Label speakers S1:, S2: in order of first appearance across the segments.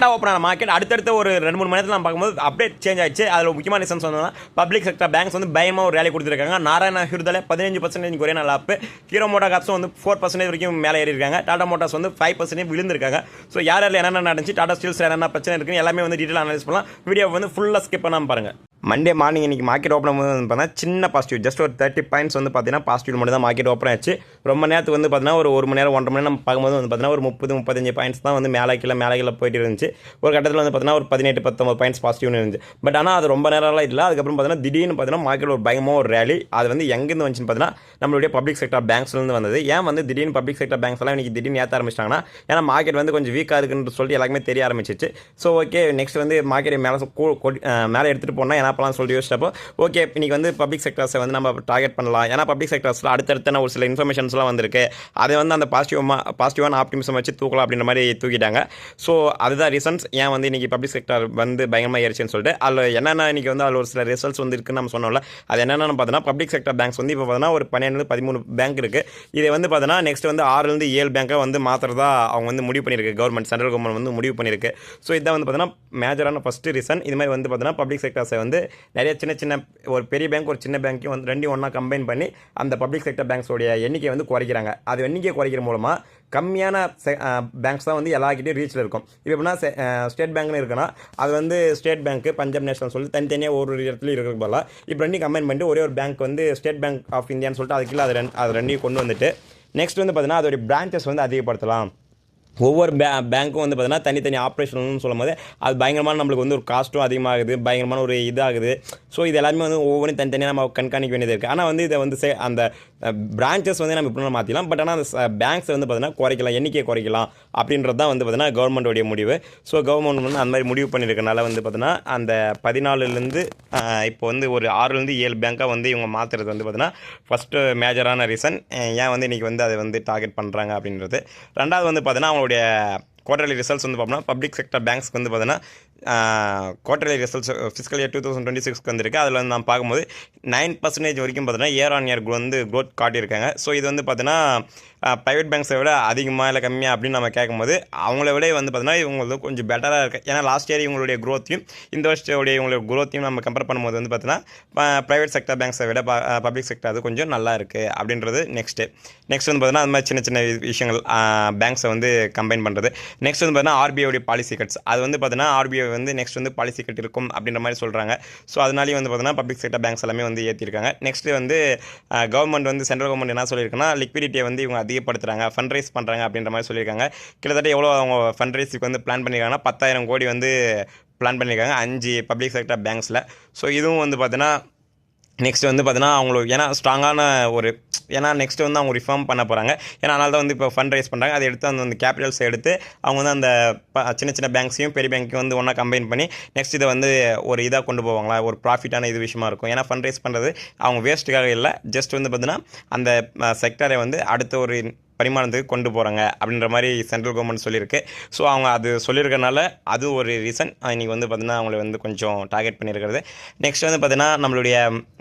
S1: கரெக்டாக ஓப்பன் ஆன மார்க்கெட் அடுத்தடுத்த ஒரு ரெண்டு மூணு மணி நேரத்தில் நம்ம பார்க்கும்போது அப்டேட் சேஞ்ச் ஆயிடுச்சு. அதில் முக்கியமான ரீசன் சொன்னால் பப்ளிக் செக்டர் பேங்க்ஸ் வந்து பயமாக ஒரு ரேலி கொடுத்துருக்காங்க. நாராயண ஹிருதலை பதினஞ்சு பர்சன்டேஜ் ஒரே நாள் அப்பு ஹீரோ மோட்டா காப்ஸும் வந்து ஃபோர் பர்சன்டேஜ் வரைக்கும் மேலே ஏறி இருக்காங்க டாடா மோட்டார்ஸ் வந்து ஃபைவ் பர்சன்டேஜ் விழுந்திருக்காங்க. ஸோ யார் யாரில் என்னென்ன நடந்துச்சு டாடா ஸ்டீல்ஸ் என்னென்ன பிரச்சனை இருக்குன்னு எல்லாமே வந்து டீட்டெயில் அனலைஸ் பண்ணலாம். வீடியோ வந்து ஃபுல்லாக ஸ்கிப் பண்ணாமல் பாருங்கள் மண்டே மார்னிங் இன்னைக்கு மார்க்கெட் ஓப்பன் வந்து பார்த்தீங்கன்னா சின்ன பாசிட்டிவ் ஜஸ்ட் ஒரு தேர்ட்டி பாயிண்ட்ஸ் வந்து பார்த்தீங்கன்னா பாசிட்டிவ் மட்டும் தான் மார்க்கெட் ஓப்பன் ஆச்சு. ரொம்ப நேரத்துக்கு வந்து பார்த்தீங்கன்னா ஒரு ஒரு மணி நேரம் ஒன்றரை மணி நேரம் நம்ம பார்க்கும்போது வந்து பார்த்தீங்கன்னா ஒரு முப்பது முப்பத்தஞ்சு பாயிண்ட்ஸ் தான் வந்து மேலே கீழே மேலே கீழே போயிட்டு இருந்துச்சு. ஒரு கட்டத்தில் வந்து பார்த்தீங்கன்னா ஒரு பதினெட்டு பத்தொம்பது பாயிண்ட்ஸ் பாசிட்டிவ்னு இருந்துச்சு. பட் ஆனால் அது ரொம்ப நேரம்லாம் இல்லை. அதுக்கப்புறம் பார்த்தீங்கன்னா திடீர்னு பார்த்தீங்கன்னா மார்க்கெட் ஒரு பயமாக ஒரு ரேலி அது வந்து எங்கேருந்து வந்துச்சுன்னு பார்த்தீங்கன்னா நம்மளுடைய பப்ளிக் செக்டர் பேங்க்ஸ்லேருந்து வந்தது. ஏன் வந்து திடீர்னு பப்ளிக் செக்டர் பேங்க்ஸ் எல்லாம் திடீர்னு ஏற்ற ஆரம்பிச்சிட்டாங்கன்னா ஏன்னா மார்க்கெட் வந்து கொஞ்சம் வீக்காக இருக்குன்னு சொல்லிட்டு எல்லாருமே தெரிய ஆரம்பிச்சிச்சு ஸோ ஓகே நெக்ஸ்ட் வந்து மார்க்கெட் மேலே மேலே எடுத்துகிட்டு போனால் என்ன பண்ணலாம் சொல்லிட்டு யோசிச்சப்போ ஓகே இன்றைக்கி வந்து பப்ளிக் செக்டர்ஸை வந்து நம்ம டார்கெட் பண்ணலாம். ஏன்னா பப்ளிக் செக்டர்ஸில் அடுத்தடுத்தான ஒரு சில இன்ஃபர்மேஷன்ஸ்லாம் வந்திருக்கு. அதை வந்து அந்த பாசிட்டிவாக பாசிட்டிவான ஆப்டிமிசம் வச்சு தூக்கலாம் அப்படின்ற மாதிரி தூக்கிட்டாங்க. ஸோ அதுதான் ரீசன்ஸ் ஏன் வந்து இன்றைக்கி பப்ளிக் செக்டர் வந்து பயங்கரமாக ஏறிச்சுன்னு சொல்லிட்டு அதில் என்னென்ன இன்றைக்கி வந்து அதில் ஒரு சில ரிசல்ட்ஸ் வந்து இருக்குன்னு நம்ம சொன்னோம்ல அது என்னென்னு பார்த்தோன்னா பப்ளிக் செக்டர் பேங்க்ஸ் வந்து இப்போ பார்த்தீங்கன்னா ஒரு பன்னெண்டு பதிமூணு பேங்க் இருக்குது இதை வந்து பார்த்தீங்கன்னா நெக்ஸ்ட் வந்து ஆறுலேருந்து ஏழு பேங்க்கை வந்து மாற்றுறதா அவங்க வந்து முடிவு பண்ணியிருக்கு. கவர்மெண்ட் சென்ட்ரல் கவர்மெண்ட் வந்து முடிவு பண்ணியிருக்கு. ஸோ இதான் வந்து பார்த்தீங்கன்னா மேஜரான ஃபஸ்ட்டு ரீசன் இது மாதிரி வந்து பார்த்தீங்கன்னா பப்ளிக் செக்டர்ஸை வந்து நிறைய சின்ன சின்ன ஒரு பெரிய பேங்க் ஒரு சின்ன பேங்க்கையும் வந்து ரெண்டையும் ஒன்றா கம்பைன் பண்ணி அந்த பப்ளிக் செக்டர் பேங்க்ஸோடைய எண்ணிக்கை வந்து குறைக்கிறாங்க. அது எண்ணிக்கை குறைக்கிற மூலமாக கம்மியான பேங்க்ஸ் தான் வந்து எல்லாக்கிட்டையும் ரீச்சில் இருக்கும். இப்போ எப்படின்னா ஸ்டேட் பேங்க்னு இருக்குன்னா அது வந்து ஸ்டேட் பேங்க் பஞ்சாப் நேஷனல் சொல்லி தனித்தனியாக ஒரு ஒரு இடத்துல இருக்கிற போல இப்போ ரெண்டையும் கம்பைன் பண்ணிட்டு ஒரே ஒரு பேங்க் வந்து ஸ்டேட் பேங்க் ஆஃப் இந்தியான்னு சொல்லிட்டு அதுக்குள்ளே அது ரெண்டு அது ரெண்டையும் கொண்டு வந்துட்டு நெக்ஸ்ட் வந்து பார்த்தீங்கன்னா அதோடைய பிரான்ச்சஸ் வந்து அதிகப்படுத்தலாம். ஒவ்வொரு பே பேங்க்கும் வந்து பார்த்தீங்கன்னா தனித்தனி ஆப்ரேஷன் சொல்லும் போது அது பயங்கரமான நம்மளுக்கு வந்து ஒரு காஸ்ட்டும் அதிகமாகுது பயங்கரமான ஒரு இதாகுது. ஸோ இது எல்லாமே வந்து ஒவ்வொன்றும் தனித்தனியாக நம்ம கண்காணிக்க வேண்டியது இருக்குது ஆனால் வந்து இதை வந்து சே அந்த பிரான்ச்சஸ் வந்து நம்ம இப்படி மாற்றிக்கலாம் பட் ஆனால் அந்த பேங்க்ஸை வந்து பார்த்தீங்கன்னா குறைக்கலாம் எண்ணிக்கையை குறைக்கலாம் அப்படின்றது தான் வந்து பார்த்தீங்கன்னா கவர்மெண்ட்டோடைய முடிவு. ஸோ கவர்மெண்ட் வந்து அந்த மாதிரி முடிவு பண்ணியிருக்கனால வந்து பார்த்தீங்கன்னா அந்த பதினாலுலேருந்து இப்போ வந்து ஒரு ஆறுலேருந்து ஏழு பேங்க்காக வந்து இவங்க மாற்றுறது வந்து பார்த்தீங்கன்னா ஃபஸ்ட்டு மேஜரான ரீசன் ஏன் வந்து இன்றைக்கி வந்து அதை வந்து டார்கெட் பண்ணுறாங்க அப்படின்றது. ரெண்டாவது வந்து பார்த்தீங்கன்னா அவங்களுடைய குவார்டர்லி ரிசல்ட்ஸ் வந்து பார்த்தோம்னா பப்ளிக் செக்டர் பேங்க்ஸ்க்கு வந்து பார்த்தீங்கன்னா quarterly results fiscal year two thousand twenty சிக்ஸ்க்கு வந்திருக்கு. அதில் வந்து நான் பார்க்கும்போது நைன் பர்சன்டேஜ் வரைக்கும் பார்த்தீங்கன்னா இயர் ஆன் இயர் வந்து க்ரோத் காட்டியிருக்காங்க. ஸோ இது வந்து பார்த்தீங்கன்னா ப்ரைவேட் பேங்க்ஸை விட அதிகமாக இல்லை கம்மியாக அப்படின்னு நம்ம கேட்கும்போது அவங்கள விட வந்து பார்த்தீங்கன்னா இவங்களுக்கு கொஞ்சம் பெட்டராக இருக்குது ஏன்னா லாஸ்ட் இயர் இவங்களுடைய க்ரோத்தையும் இந்த வருஷத்துடைய இவங்களுடைய க்ரோத்தையும் நம்ம கம்பேர் பண்ணும்போது வந்து பார்த்தீங்கன்னா ப்ரைவேட் செக்டர் பேங்க்ஸை விட பப்ளிக் செக்டர் அது கொஞ்சம் நல்லா இருக்குது அப்படின்றது நெக்ஸ்ட்டு நெக்ஸ்ட் வந்து பார்த்தீங்கன்னா அது மாதிரி சின்ன சின்ன விஷயங்கள் பேங்க்ஸை வந்து கம்பைன் பண்ணுறது நெக்ஸ்ட் வந்து பார்த்தீங்கன்னா ஆர்பிஐடைய பாலிசி கட்ஸ் அது வந்து பார்த்தீங்கன்னா ஆர்பிஐ வந்து நெக்ஸ்ட் வந்து பாலிசி கட்டி இருக்கும் அப்படின்ற மாதிரி சொல்கிறாங்க ஸோ அதனாலேயும் வந்து பார்த்தீங்கன்னா பப்ளிக் செக்டர் பேங்க்ஸ் எல்லாமே வந்து ஏற்றிருக்காங்க நெக்ஸ்ட்டு வந்து கவர்மெண்ட் வந்து சென்ட்ரல் கவர்மெண்ட் என்ன சொல்லியிருக்குன்னா லிக்விடிட்டியை வந்து இவங்க அதிகப்படுத்துகிறாங்க ஃபண்ட் ரைஸ் பண்ணுறாங்க அப்படின்ற மாதிரி சொல்லியிருக்காங்க. கிட்டத்தட்ட எவ்வளோ அவங்க ஃபண்ட் ரைஸுக்கு வந்து பிளான் பண்ணியிருக்காங்கன்னா பத்தாயிரம் கோடி வந்து பிளான் பண்ணியிருக்காங்க அஞ்சு பப்ளிக் செக்டர் பேங்க்ஸில் ஸோ இதுவும் வந்து பார்த்தீங்கன்னா நெக்ஸ்ட் வந்து பார்த்தீங்கன்னா அவங்களுக்கு ஏன்னா ஸ்ட்ராங்கான ஒரு ஏன்னா நெக்ஸ்ட் வந்து அவங்க ரிஃபார்ம் பண்ண போகிறாங்க ஏன்னா அதனால தான் வந்து இப்போ ஃபண்ட் ரைஸ் பண்ணுறாங்க அதை எடுத்து அந்த கேபிட்டல்ஸ் எடுத்து அவங்க வந்து அந்த ப- சின்ன சின்ன பேங்க்ஸையும் பெரிய பேங்க்கையும் வந்து ஒன்றா கம்பைன் பண்ணி நெக்ஸ்ட் இதை வந்து ஒரு இதாக கொண்டு போவாங்களா? ஒரு ப்ராஃபிட்டான இது விஷயமா இருக்கும். ஏன்னா ஃபண்ட் ரைஸ் பண்ணுறது அவங்க வேஸ்ட்டுக்காக இல்லை. ஜஸ்ட் வந்து பார்த்தீங்கன்னா அந்த செக்டரை வந்து அடுத்த ஒரு பரிமாணத்துக்கு கொண்டு போகிறாங்க அப்படின்ற மாதிரி சென்ட்ரல் கவர்மெண்ட் சொல்லியிருக்கு. ஸோ அவங்க அது சொல்லியிருக்கனால அது ஒரு ரீசன் இன்றைக்கி வந்து பார்த்திங்கன்னா அவங்கள வந்து கொஞ்சம் டார்கெட் பண்ணியிருக்கிறது. நெக்ஸ்ட் வந்து பார்த்திங்கன்னா நம்மளுடைய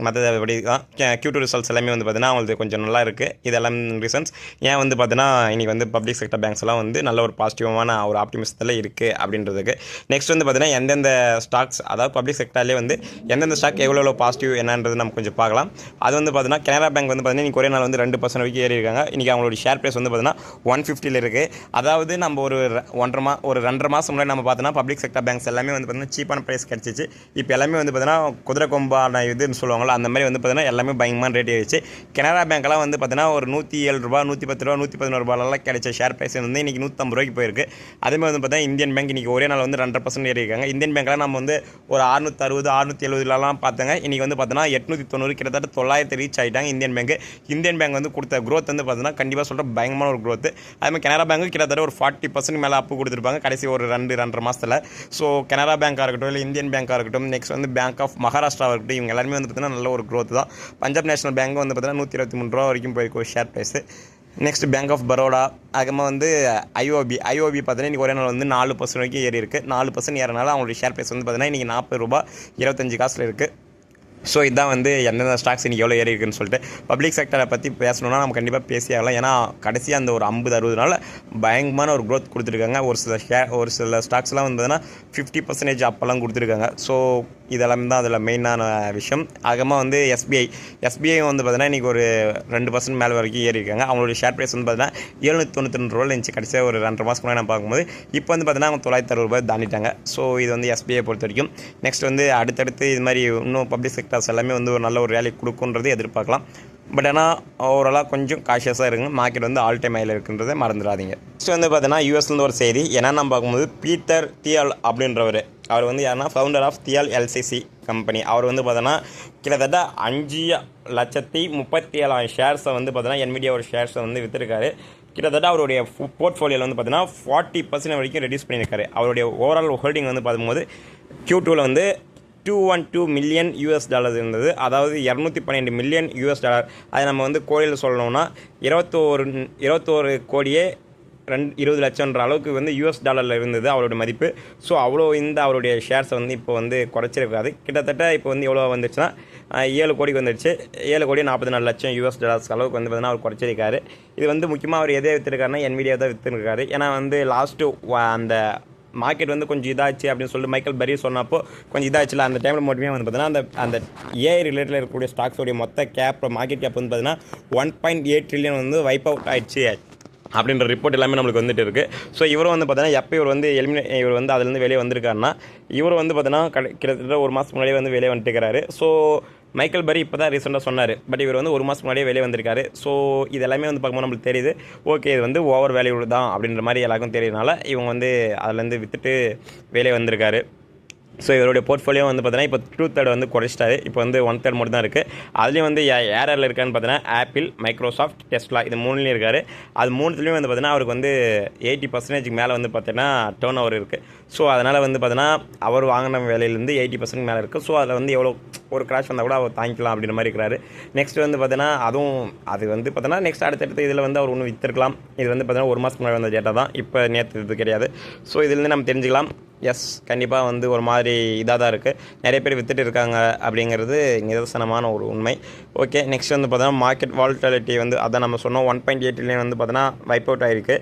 S1: மற்றபடி தான் கியூ டூ ரிசல்ட்ஸ் எல்லாமே வந்து பார்த்திங்கன்னா அவங்களுக்கு கொஞ்சம் நல்லா இருக்குது இதெல்லாம் ரீசன்ஸ் ஏன் வந்து பார்த்தினா இன்றைக்கி வந்து பப்ளிக் செக்டர் பேங்க்ஸ் எல்லாம் வந்து நல்ல ஒரு பாசிட்டிவான ஒரு ஆப்டிமிஸ்டில் இருக்குது அப்படின்றதுக்கு. நெக்ஸ்ட் வந்து பார்த்தீங்கன்னா எந்தெந்த ஸ்டாக்ஸ் அதாவது பப்ளிக் செக்டர்லேயே வந்து எந்தெந்த ஸ்டாக் எவ்வளோ எவ்வளோ பாசிட்டிவ் என்னன்றது நம்ம கொஞ்சம் பார்க்கலாம். அது வந்து பார்த்தீங்கன்னா கனரா பேங்க் வந்து பார்த்தீங்கன்னா இன்றைக்கி ஒரே நாள் வந்து ரெண்டு பர்சன்ட் வரைக்கும் ஏறி இருக்காங்க இன்றைக்கி அவங்களோட ஷேர் ப்ரைஸ் வந்து பார்த்தீங்கன்னா ஒன் ஃபிஃப்டியில் இருக்குது அதாவது நம்ம ஒரு ஒன்றரை மா ஒரு ரெண்டரை மாதம் முன்னாடி நம்ம பார்த்தோன்னா பப்ளிக் செக்டர் பேங்க்ஸ் எல்லாமே வந்து பார்த்தீங்கன்னா சீப்பான ப்ரைஸ் கிடச்சிச்சு. இப்போ எல்லாமே வந்து பார்த்தீங்கன்னா குதிரை கொம்பான இதுன்னு சொல்லுவாங்களா அந்த மாதிரி வந்து பார்த்தீங்கன்னா எல்லாமே பயங்கரமான ரேட் ஆயிடுச்சு. கனரா பேங்க்லாம் வந்து பார்த்தீங்கன்னா ஒரு நூற்றி ஏழு ரூபா நூற்றி பத்து ரூபா நூற்றி பதினோரு ரூபாயெல்லாம் கிடைச்ச ஷேர் ப்ரைஸ் வந்து இன்றைக்கி நூற்றம்பது ரூபாய்க்கு போயிருக்கு. அதேமாதிரி வந்து பார்த்தீங்கன்னா இந்தியன் பேங்க் இன்றைக்கி ஒரே நாள் வந்து ரெண்டரை பர்சன்ட் ஏறி இருக்காங்க. இந்தியன் பேங்க்லாம் நம்ம வந்து ஒரு அறுநூத்தி அறுபது அறுநூத்தி எழுபதுலலாம் பார்த்தாங்க. இன்றைக்கி வந்து பார்த்தீங்கன்னா எட்நூற்றி தொண்ணூறு கிட்டத்தட்ட தொள்ளாயிரத்து ரீச் ஆகிட்டாங்க இந்தியன் பேங்க் இந்தியன் பேங்க் வந்து கொடுத்த க்ரோத் வந்து பார்த்தீங்கன்னா கண்டிப்பாக சொல்கிற பயங்கரமான ஒரு க்ரோத்து அதுமாதிரி கனரா பேங்க் கிட்டத்தட்ட ஒரு ஃபார்ட்டி பர்சன்ட் மேலே அப்பு கொடுத்துருப்பாங்க. கடைசி ஒரு ரெண்டு ரெண்டரை மாதத்தில் ஸோ கனரா பேங்காக இருக்கட்டும் இல்லை இந்தியன் பேங்காக இருக்கட்டும் நெக்ஸ்ட் வந்து பேங்க் ஆஃப் மகாராஷ்டிரா இருக்கட்டும் இவங்க எல்லாருமே வந்து பார்த்தீங்கன்னா நல்ல ஒரு growth தான். பஞ்சாப் நேஷனல் பேங்க் வந்து பார்த்தீங்கன்னா நூற்றி இருபத்தி மூணு ரூபா வரைக்கும் போயிருக்கும் share price next bank of Baroda அதுக்கப்புறமா வந்து ஐஓபி ஐஓபி பார்த்தீங்கன்னா இன்றைக்கி ஒரே நாள் வந்து நாலு பர்சன்ட் வரைக்கும் ஏறி இருக்குது நாலு பர்சன்ட் ஏறனால அவங்களுடைய ஷேர் ப்ரைஸ் வந்து பார்த்தீங்கன்னா இன்றைக்கி நாற்பது ரூபா இருபத்தஞ்சு காசில் இருக்குது ஸோ இதுதான் வந்து எந்தெந்த ஸ்டாக்ஸ் இன்றைக்கி எவ்வளோ ஏறி இருக்குன்னு சொல்லிட்டு பப்ளிக் செக்டரை பற்றி பேசணுன்னா நம்ம கண்டிப்பாக பேசி ஆகலாம். ஏன்னா கடைசியாக அந்த ஒரு ஐம்பது அறுபது நாள் பயங்கரமான ஒரு க்ரோத் கொடுத்துருக்காங்க. ஒரு சில ஷேர் ஒரு சில ஸ்டாக்ஸ்லாம் வந்து பார்த்தீங்கன்னா ஃபிஃப்டி பர்சன்டேஜ் அப்போல்லாம் கொடுத்துருக்காங்க. ஸோ இதெல்லாம் தான் அதில் மெயினான விஷயம். அதுக்கப்புறமா வந்து எஸ்பிஐ எஸ்பிஐ வந்து பார்த்தீங்கன்னா இன்றைக்கி ஒரு ரெண்டு பர்சன்ட் மேலே வரைக்கும் ஏறி இருக்காங்க. அவங்களுடைய ஷேர் ப்ரைஸ் வந்து பார்த்தீங்கன்னா எழுநூற்றி தொண்ணூற்றி ரெண்டு ரூபாயில் இருந்துச்சு. கடைசியாக ஒரு ரெண்டரை மாதம் முன்னாடி நான் பார்க்கும்போது இப்போ வந்து பார்த்தீங்கன்னா அவங்க தொள்ளாயிரத்தி அறுபது ரூபாய் தாண்டிட்டாங்க. ஸோ இது வந்து எஸ்பிஐ பொறுத்த வரைக்கும். நெக்ஸ்ட் வந்து அடுத்தடுத்து இது மாதிரி இன்னும் பப்ளிக் செக்டர்ஸ் எல்லாமே வந்து ஒரு நல்ல ஒரு வேலை கொடுக்குன்றது எதிர்பார்க்கலாம். பட் ஆனால் ஓவராலாக கொஞ்சம் காஷியஸாக இருங்க. மார்க்கெட் வந்து ஆல் டைம் ஹையில் இருக்குன்றதை மறந்துடாதீங்க. நெக்ஸ்ட் வந்து பார்த்தீங்கன்னா யூஎஸ்லேருந்து ஒரு செய்தி. என்னென்னு பார்க்கும்போது பீட்டர் தியால் அப்படின்றவர். அவர் வந்து யாருன்னா ஃபவுண்டர் ஆஃப் தியால் எல்சிசி கம்பெனி அவர் வந்து பார்த்தோன்னா கிட்டத்தட்ட அஞ்சு லட்சத்தி முப்பத்தி ஏழாயிரம் ஷேர்ஸை வந்து பார்த்தோன்னா என்விடியோட ஷேர்ஸை வந்து விற்றுருக்காரு கிட்டத்தட்ட அவருடைய போர்ட்ஃபோலியோவில் வந்து பார்த்தீங்கன்னா ஃபார்ட்டி பர்சன்ட் வரைக்கும் ரெடியூஸ் பண்ணியிருக்காரு. அவருடைய ஓவரால் ஹோல்டிங் வந்து பார்க்கும்போது கியூ டூவில் வந்து two one two million US dollar இருந்தது. அதாவது இரநூத்தி பன்னெண்டு மில்லியன் யூஎஸ் டாலர் அதை நம்ம வந்து கோடியில் சொல்லணும்னா இருபத்தோரு இருபத்தோரு கோடியே ரெண்டு இருபது லட்சம்ன்ற அளவுக்கு வந்து யூஎஸ் டாலரில் இருந்தது அவருடைய மதிப்பு. ஸோ அவ்வளோ இந்த அவருடைய ஷேர்ஸை வந்து இப்போ வந்து குறைச்சிருக்காது கிட்டத்தட்ட இப்போ வந்து எவ்வளோ வந்துச்சுன்னா ஏழு கோடிக்கு வந்துடுச்சு ஏழு கோடி நாற்பத்தி நாலு லட்சம் யூஎஸ் டாலர்ஸ் அளவுக்கு வந்து பார்த்தீங்கன்னா அவர் குறைச்சிருக்காரு. இது வந்து முக்கியமாக அவர் எதை விற்றுருக்காருன்னா என்விடியா தான் விற்றுருக்காரு ஏன்னா வந்து லாஸ்ட்டு அந்த மார்க்கெட் வந்து கொஞ்சம் இதாச்சு அப்படின்னு சொல்லிட்டு மைக்கேல் பரி சொன்னப்போ கொஞ்சம் இதாச்சுல. அந்த டைமில் மட்டுமே வந்து பார்த்தீங்கன்னா அந்த அந்த ஏஐ ரிலேட்டில் இருக்கக்கூடிய ஸ்டாக்ஸோடைய மொத்த கேப் மார்க்கெட் கேப் வந்து பார்த்தீங்கன்னா ஒன் பாயிண்ட் எயிட் ட்ரில்லியன் வந்து வைப் அவுட் ஆயிடுச்சு. அப்படின்ற ரிப்போர்ட் எல்லாமே நம்மளுக்கு வந்துட்டு இருக்குது ஸோ இவரும் வந்து பார்த்தீங்கன்னா எப்போ இவர் வந்து எலிமினே இவர் வந்து அதுலேருந்து வெளியே வந்திருக்காருன்னா இவர் வந்து பார்த்தீங்கன்னா கடை கிட்டத்தட்ட ஒரு மாதத்துக்கு முன்னாடியே வந்து வெளியே வந்துட்டுருக்காரு ஸோ மைக்கேல் பரி இப்போ தான் ரீசெண்டாக சொன்னார். பட் இவர் வந்து ஒரு மாதம் முன்னாடியே வெளியே வந்திருக்காரு. ஸோ இது எல்லாமே வந்து பார்க்கும்போது நம்மளுக்கு தெரியுது. ஓகே இது வந்து ஓவர் வேல்யூ தான் அப்படின்ற மாதிரி எல்லாருக்கும் தெரியறதுனால இவங்க வந்து அதுலேருந்து விற்றுட்டு வெளியே வந்திருக்காரு. ஸோ இவருடைய போர்ட்ஃபோலியோ வந்து பார்த்தீங்கன்னா இப்போ டூ தேர்ட் வந்து குறைச்சிட்டாரு. இப்போ வந்து ஒன் தேர்ட் மட்டும் தான் இருக்குது அதுலேயும் வந்து யா- யார் யாரில் இருக்கான்னு பார்த்தீங்கன்னா ஆப்பிள் மைக்ரோசாஃப்ட் டெஸ்ட்லா இது மூணுலேயும் இருக்கார். அது மூணுத்துலேயும் வந்து பார்த்தீங்கன்னா அவருக்கு வந்து எயிட்டி பர்சன்டேஜ்க்கு மேலே வந்து பார்த்தீங்கன்னா டேர்ன் ஓவர் இருக்குது ஸோ அதனால் வந்து பார்த்தீங்கன்னா அவர் வாங்கின வேலையிலேருந்து எயிட்டி பர்சன்ட் மேலே இருக்குது ஸோ அதில் வந்து எவ்வளோ ஒரு கிராஷ் வந்தால் கூட அவர் தாங்கிக்கலாம் அப்படின்ற மாதிரி இருக்கிறாரு. நெக்ஸ்ட் வந்து பார்த்தீங்கன்னா அதுவும் அது வந்து பார்த்தீங்கன்னா நெக்ஸ்ட் அடுத்தடுத்து இதில் வந்து அவர் ஒன்று விற்றுருக்கலாம் இது வந்து பார்த்தீங்கன்னா ஒரு மாதத்துக்கு முன்னாடி வந்த டேட்டா தான். இப்போ நேற்று இது கிடையாது. ஸோ இதுலேருந்து நம்ம தெரிஞ்சுக்கலாம். எஸ் கண்டிப்பாக வந்து ஒரு மாதிரி இதாக தான் இருக்குது நிறைய பேர் வித்துட்டு இருக்காங்க அப்படிங்கிறது நிதர்சனமான ஒரு உண்மை. ஓகே நெக்ஸ்ட் வந்து பார்த்தோன்னா மார்க்கெட் வால்டாலிட்டி வந்து அதை நம்ம சொன்னோம் ஒன் பாயிண்ட் எயிட்லேயும் வந்து பார்த்தோன்னா வைப் அவுட் ஆகிருக்கு